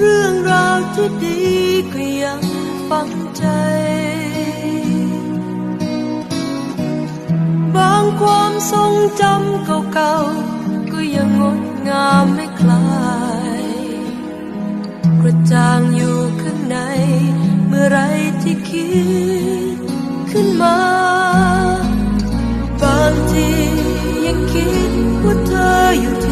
เรื่องราวที่ดีก็ยังฝังใจ บางความทรงจำเก่าๆ ก็ยังงดงามไม่คลาย กระจ่างอยู่ข้างใน เมื่อไรที่คิดขึ้นมา บางทียังคิดว่าเธออยู่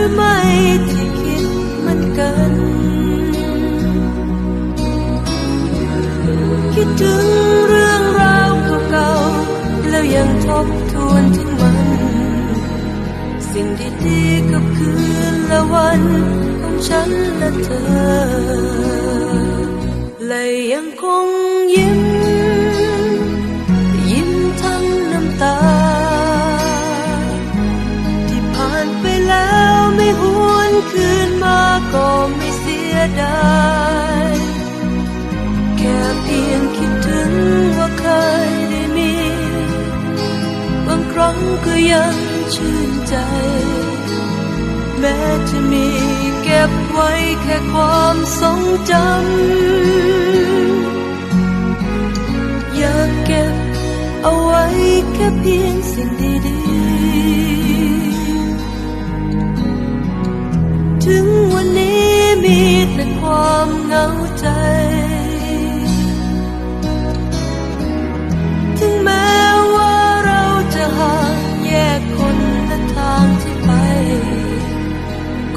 รือไม่ที่คิดเหมันกัน คิดถึงเรื่องราวเก่าๆแล้วยังทบทวนถึงมัน สิ่งดีๆกับคืนและวันของฉันและเธอและยังคงยิ้ม ชื่นใจ แม้จะมีเก็บไว้แค่ความทรงจำ อยากเก็บเอาไว้แค่เพียงสิ่งดีๆ ถึงวันนี้มีแต่ความเหงาใจ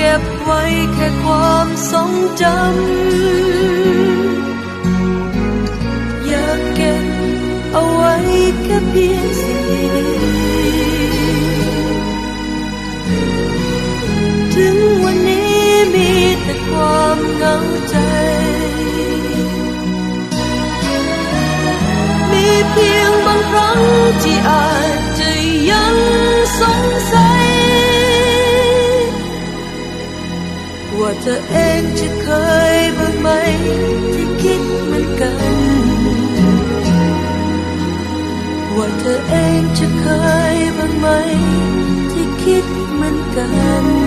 ก็บไว้แค่ความทรงจำ อยากเก็บเอาไว้แค่เพียงสิ่งดีๆถึงวันนี้มีแต่ความเหงาใจ มีเพียงบางครั้ง จะเคยบ้างไหมที่คิดเหมือนกัน ว่าเธอเองจะเคยบ้างไหมที่คิดเหมือนกัน